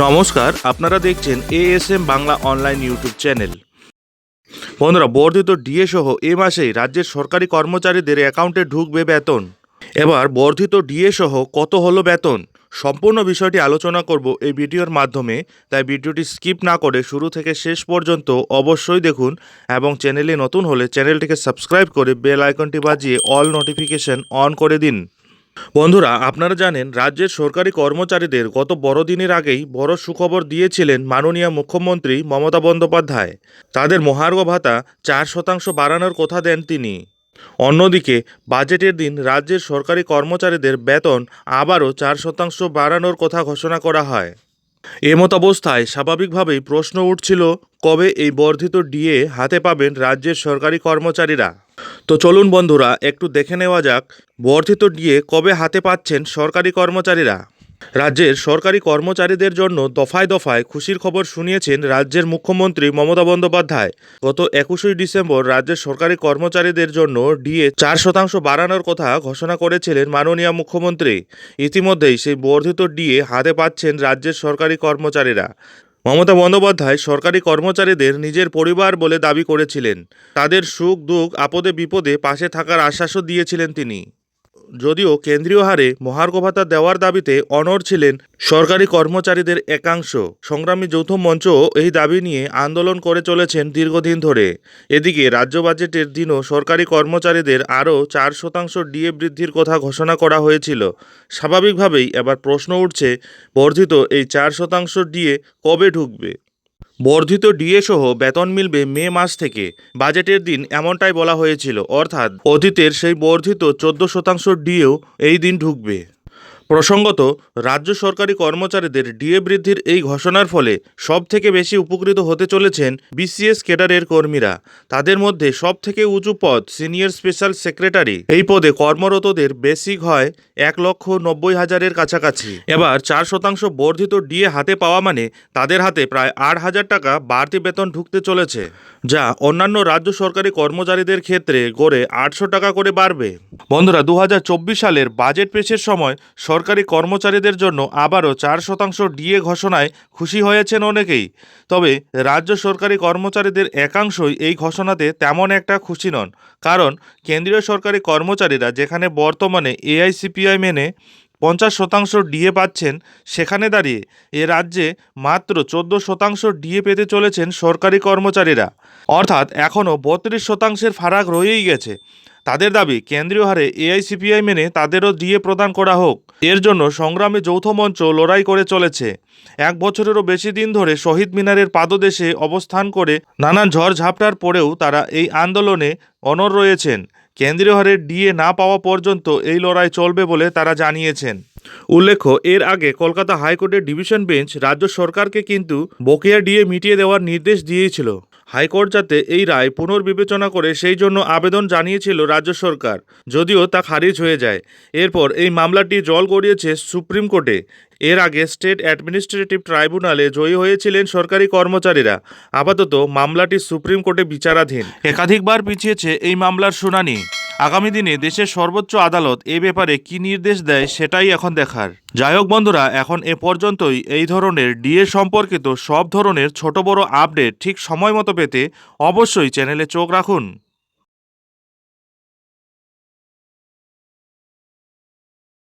নমস্কার, আপনারা দেখছেন ASM Bangla online YouTube channel বন্ধুরা, বর্ধিত ডিএ সহ এ মাসেই রাজ্যের সরকারি কর্মচারীদের অ্যাকাউন্টে ঢুকবে বেতন। এবার বর্ধিত ডিএ সহ কত হলো বেতন? সম্পূর্ণ বিষয়টি আলোচনা করব এই ভিডিওর মাধ্যমে, তাই ভিডিওটি স্কিপ না করে শুরু থেকে শেষ পর্যন্ত অবশ্যই দেখুন এবং চ্যানেলে নতুন হলে চ্যানেলটিকে সাবস্ক্রাইব করে বেল আইকনটি বাজিয়ে অল নোটিফিকেশন অন করে দিন। বন্ধুরা, আপনারা জানেন, রাজ্যের সরকারি কর্মচারীদের গত বড়দিনের আগেই বড় সুখবর দিয়েছিলেন মাননীয় মুখ্যমন্ত্রী মমতা বন্দ্যোপাধ্যায়। তাদের মহার্ঘ ভাতা চার শতাংশ বাড়ানোর কথা দেন তিনি। অন্যদিকে, বাজেটের দিন রাজ্যের সরকারি কর্মচারীদের বেতন আবারও চার শতাংশ বাড়ানোর কথা ঘোষণা করা হয়। এমত অবস্থায় স্বাভাবিকভাবেই প্রশ্ন উঠছিল, কবে এই বর্ধিত ডিএ হাতে পাবেন রাজ্যের সরকারি কর্মচারীরা? তো চলুন বন্ধুরা, একটু দেখে নেওয়া যাক, বর্ধিত ডিএ কবে হাতে পাচ্ছেন সরকারি কর্মচারীরা? রাজ্যের সরকারি কর্মচারীদের জন্য দফায় দফায় খুশির খবর শুনিয়েছেন রাজ্যের মুখ্যমন্ত্রী মমতা বন্দ্যোপাধ্যায়। গত একুশে ডিসেম্বর রাজ্যের সরকারি কর্মচারীদের জন্য ডিএ চার শতাংশ বাড়ানোর কথা ঘোষণা করেছিলেন মাননীয় মুখ্যমন্ত্রী। ইতিমধ্যেই সেই বর্ধিত ডিএ হাতে পাচ্ছেন রাজ্যের সরকারি কর্মচারীরা। মমতা বন্দ্যোপাধ্যায় সরকারি কর্মচারীদের নিজের পরিবার বলে দাবি করেছিলেন। তাদের সুখ দুঃখ আপদে বিপদে পাশে থাকার আশ্বাসও দিয়েছিলেন তিনি। যদিও কেন্দ্রীয় হারে মহার্ঘ ভাতা দেওয়ার দাবিতে অনড় ছিলেন সরকারি কর্মচারীদের একাংশ। সংগ্রামী যৌথ মঞ্চ এই দাবি নিয়ে আন্দোলন করে চলেছেন দীর্ঘদিন ধরে। এদিকে রাজ্য বাজেটের দিনও সরকারি কর্মচারীদের আরও চার শতাংশ ডিএ বৃদ্ধির কথা ঘোষণা করা হয়েছিল। স্বাভাবিকভাবেই এবার প্রশ্ন উঠছে, বর্ধিত এই চার শতাংশ ডিএ কবে ঢুকবে? বর্ধিত ডিএ সহ বেতন মিলবে মে মাস থেকে। বাজেটের দিন এমনটাই বলা হয়েছিল। অর্থাৎ অতীতের সেই বর্ধিত চোদ্দ শতাংশ ডিএও এই দিন ঢুকবে। প্রসঙ্গত, রাজ্য সরকারি কর্মচারীদের ডিএ বৃদ্ধির এই ঘোষণার ফলে সব থেকে বেশি উপকৃত হতে চলেছেন বিসিএস ক্যাডারের কর্মীরা। তাদের মধ্যে সব থেকে উঁচু পদ সিনিয়র স্পেশাল সেক্রেটারি। এই পদে কর্মরতদের বেসিক হয় এক লক্ষ নব্বই হাজারের কাছাকাছি। এবার চার শতাংশ বর্ধিত ডিএ হাতে পাওয়া মানে তাদের হাতে প্রায় আট হাজার টাকা বাড়তি বেতন ঢুকতে চলেছে, যা অন্যান্য রাজ্য সরকারি কর্মচারীদের ক্ষেত্রে গড়ে আটশো টাকা করে বাড়বে। বন্ধুরা দু হাজার চব্বিশ সালের বাজেট পেশের সময় কর্মচারীদের জন্য আবারও চার শতাংশ ডিএ ঘোষণায় খুশি হয়েছেন অনেকেই। তবে রাজ্য সরকারি কর্মচারীদের একাংশই এই ঘোষণাতে তেমন একটা খুশি নন। কারণ কেন্দ্রীয় সরকারি কর্মচারীরা যেখানে বর্তমানে এআইসিপিআই মেনে পঞ্চাশ শতাংশ ডিএ পাচ্ছেন, সেখানে দাঁড়িয়ে এ রাজ্যে মাত্র চোদ্দ শতাংশ ডিএ পেতে চলেছেন সরকারি কর্মচারীরা। অর্থাৎ এখনও বত্রিশ শতাংশের ফারাক রয়েই গেছে। তাদের দাবি, কেন্দ্রীয় হারে এআইসিপিআই মেনে তাদেরও ডিএ প্রদান করা হোক। এর জন্য সংগ্রামে যৌথ মঞ্চ লড়াই করে চলেছে। এক বছরেরও বেশি দিন ধরে শহীদ মিনারের পাদদেশে অবস্থান করে নানান ঝড় ঝাপটার পরেও তারা এই আন্দোলনে অনড় রয়েছেন। কেন্দ্রীয় হারে ডিএ না পাওয়া পর্যন্ত এই লড়াই চলবে বলে তারা জানিয়েছেন। উল্লেখ্য, এর আগে কলকাতা হাইকোর্টের ডিভিশন বেঞ্চ রাজ্য সরকারকে কিন্তু বকেয়া ডিএ মিটিয়ে দেওয়ার নির্দেশ দিয়েছিল। হাইকোর্ট যাতে এই রায় পুনর্বিবেচনা করে সেই জন্য আবেদন জানিয়েছিল রাজ্য সরকার, যদিও তা খারিজ হয়ে যায়। এরপর এই মামলাটি জল গড়িয়েছে সুপ্রিম কোর্টে। এর আগে স্টেট অ্যাডমিনিস্ট্রেটিভ ট্রাইব্যুনালে জয়ী হয়েছিলেন সরকারি কর্মচারীরা। আপাতত মামলাটি সুপ্রিম কোর্টে বিচারাধীন। একাধিকবার পিছিয়েছে এই মামলার শুনানি। আগামী দিনে দেশের সর্বোচ্চ আদালত এ ব্যাপারে কি নির্দেশ দেয় সেটাই এখন দেখার। যাই হোক বন্ধুরা, এখন এ পর্যন্তই। এই ধরনের ডিএ সম্পর্কিত সব ধরনের ছোট বড় আপডেট ঠিক সময় মতো পেতে অবশ্যই চ্যানেলে চোখ রাখুন।